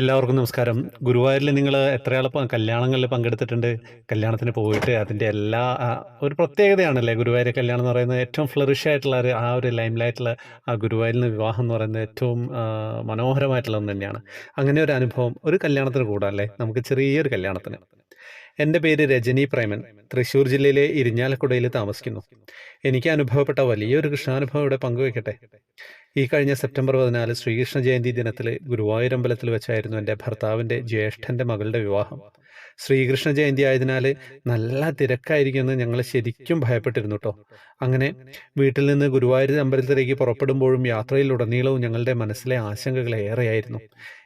എല്ലാവർക്കും നമസ്കാരം. ഗുരുവായൂരിൽ നിങ്ങൾ എത്രയാൾ കല്യാണങ്ങളിൽ പങ്കെടുത്തിട്ടുണ്ട്? കല്യാണത്തിന് പോയിട്ട് അതിന്റെ എല്ലാ ഒരു പ്രത്യേകതയാണല്ലേ? ഗുരുവായൂർ കല്യാണം എന്ന് പറയുന്നത് ഏറ്റവും ഫ്ലറിഷ് ആയിട്ടുള്ള ആ ഒരു ലൈം ആ ഗുരുവായൂരിൽ വിവാഹം എന്ന് പറയുന്നത് ഏറ്റവും മനോഹരമായിട്ടുള്ള ഒന്ന് തന്നെയാണ്. അങ്ങനെ ഒരു അനുഭവം ഒരു കല്യാണത്തിന് കൂടാല്ലേ? നമുക്ക് ചെറിയൊരു കല്യാണത്തിന്. എന്റെ പേര് രജനി പ്രേമൻ. തൃശ്ശൂർ ജില്ലയിലെ ഇരിഞ്ഞാലക്കുടയിൽ താമസിക്കുന്നു. എനിക്ക് അനുഭവപ്പെട്ട വലിയൊരു കൃഷ്ണാനുഭവം ഇവിടെ പങ്കുവയ്ക്കട്ടെ ഈ കഴിഞ്ഞ സെപ്റ്റംബർ പതിനാല് ശ്രീകൃഷ്ണ ജയന്തി ദിനത്തിൽ ഗുരുവായൂരമ്പലത്തിൽ വെച്ചായിരുന്നു എന്റെ ഭർത്താവിന്റെ ജ്യേഷ്ഠന്റെ മകളുടെ വിവാഹം. ശ്രീകൃഷ്ണ ജയന്തി ആയതിനാൽ നല്ല തിരക്കായിരിക്കുമെന്ന് ഞങ്ങൾ ശരിക്കും ഭയപ്പെട്ടിരുന്നു കേട്ടോ അങ്ങനെ വീട്ടിൽ നിന്ന് ഗുരുവായൂർ അമ്പലത്തിലേക്ക് പുറപ്പെടുമ്പോഴും യാത്രയിലുടനീളവും ഞങ്ങളുടെ മനസ്സിലെ ആശങ്കകൾ ഏറെയായിരുന്നു.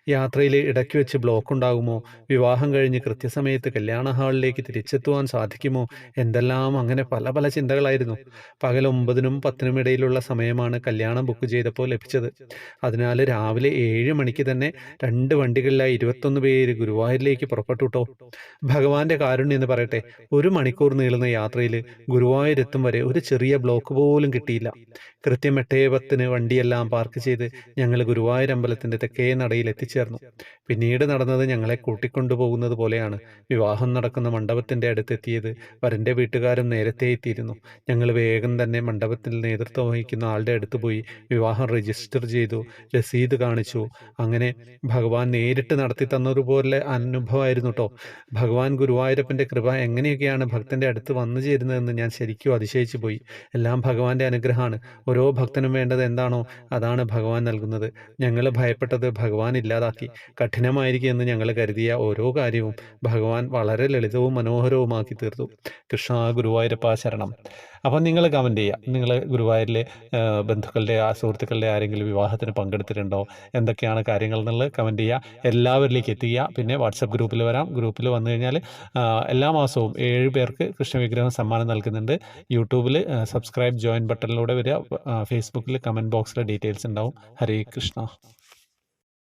യാത്രയിൽ ഇടയ്ക്ക് വെച്ച് ബ്ലോക്ക് ഉണ്ടാകുമോ വിവാഹം കഴിഞ്ഞ് കൃത്യസമയത്ത് കല്യാണ ഹാളിലേക്ക് തിരിച്ചെത്തുവാൻ സാധിക്കുമോ? എന്തെല്ലാം അങ്ങനെ പല പല ചിന്തകളായിരുന്നു. പകൽ ഒമ്പതിനും പത്തിനും ഇടയിലുള്ള സമയമാണ് കല്യാണം ബുക്ക് ചെയ്തപ്പോൾ ലഭിച്ചത്. അതിനാൽ രാവിലെ ഏഴ് മണിക്ക് തന്നെ രണ്ട് വണ്ടികളിലായി ഇരുപത്തൊന്ന് പേര് ഗുരുവായൂരിലേക്ക് പുറപ്പെട്ടു ഭഗവാന്റെ കാരുണ്യം എന്ന് പറയട്ടെ ഒരു മണിക്കൂർ നീളുന്ന യാത്രയിൽ ഗുരുവായൂരെത്തും വരെ ഒരു ചെറിയ ബ്ലോക്ക് പോലും കിട്ടിയില്ല. കൃത്യം എട്ടേ പത്തിന് വണ്ടിയെല്ലാം പാർക്ക് ചെയ്ത് ഞങ്ങൾ ഗുരുവായൂർ അമ്പലത്തിന്റെ തെക്കേ നടയിൽ എത്തിച്ചേർന്നു പിന്നീട് നടന്നത് ഞങ്ങളെ കൂട്ടിക്കൊണ്ടുപോകുന്നത് പോലെയാണ്. വിവാഹം നടക്കുന്ന മണ്ഡപത്തിന്റെ അടുത്തെത്തിയത് വരന്റെ വീട്ടുകാരും നേരത്തെ എത്തിയിരുന്നു. ഞങ്ങൾ വേഗം തന്നെ മണ്ഡപത്തിൽ നേതൃത്വം വഹിക്കുന്ന ആളുടെ അടുത്ത് പോയി വിവാഹം രജിസ്റ്റർ ചെയ്തു രസീത് കാണിച്ചു. അങ്ങനെ ഭഗവാൻ നേരിട്ട് നടത്തി തന്നതുപോലെ അനുഭവമായിരുന്നു കേട്ടോ ഭഗവാൻ ഗുരുവായൂരപ്പന്റെ കൃപ എങ്ങനെയൊക്കെയാണ് ഭക്തന്റെ അടുത്ത് വന്നു ചേരുന്നതെന്ന് ഞാൻ ശരിക്കും അതിശയിച്ചു പോയി. എല്ലാം ഭഗവാന്റെ അനുഗ്രഹമാണ്. ഓരോ ഭക്തനും വേണ്ടത് എന്താണോ അതാണ് ഭഗവാൻ നൽകുന്നത്. ഞങ്ങൾ ഭയപ്പെട്ടത് ഭഗവാൻ ഇല്ലാതാക്കി കഠിനമായിരിക്കും എന്ന് ഞങ്ങൾ കരുതിയ ഓരോ കാര്യവും ഭഗവാൻ വളരെ ലളിതവും മനോഹരവുമാക്കി തീർത്തു. കൃഷ്ണ ഗുരുവായൂരപ്പ ശരണം. അപ്പം നിങ്ങൾ കമന്റ് ചെയ്യുക. നിങ്ങൾ ഗുരുവായൂരിലെ ബന്ധുക്കളുടെ ആ സുഹൃത്തുക്കളുടെ ആരെങ്കിലും വിവാഹത്തിന് പങ്കെടുത്തിട്ടുണ്ടോ? എന്തൊക്കെയാണ് കാര്യങ്ങൾ എന്നുള്ളത് കമന്റ് ചെയ്യുക. എല്ലാവരിലേക്ക് എത്തിക്കുക. പിന്നെ വാട്സപ്പ് ഗ്രൂപ്പിൽ വരാം. ഗ്രൂപ്പിൽ വന്നു കഴിഞ്ഞാൽ എല്ലാ മാസവും ഏഴ് പേർക്ക് കൃഷ്ണവിഗ്രഹം സമ്മാനം നൽകുന്നുണ്ട്. യൂട്യൂബിൽ സബ്സ്ക്രൈബ് ജോയിൻ ബട്ടണിലൂടെ വരിക. ഫേസ്ബുക്കിൽ കമന്റ് ബോക്സിലെ ഡീറ്റെയിൽസ് ഉണ്ടാവും. ഹരേ കൃഷ്ണ.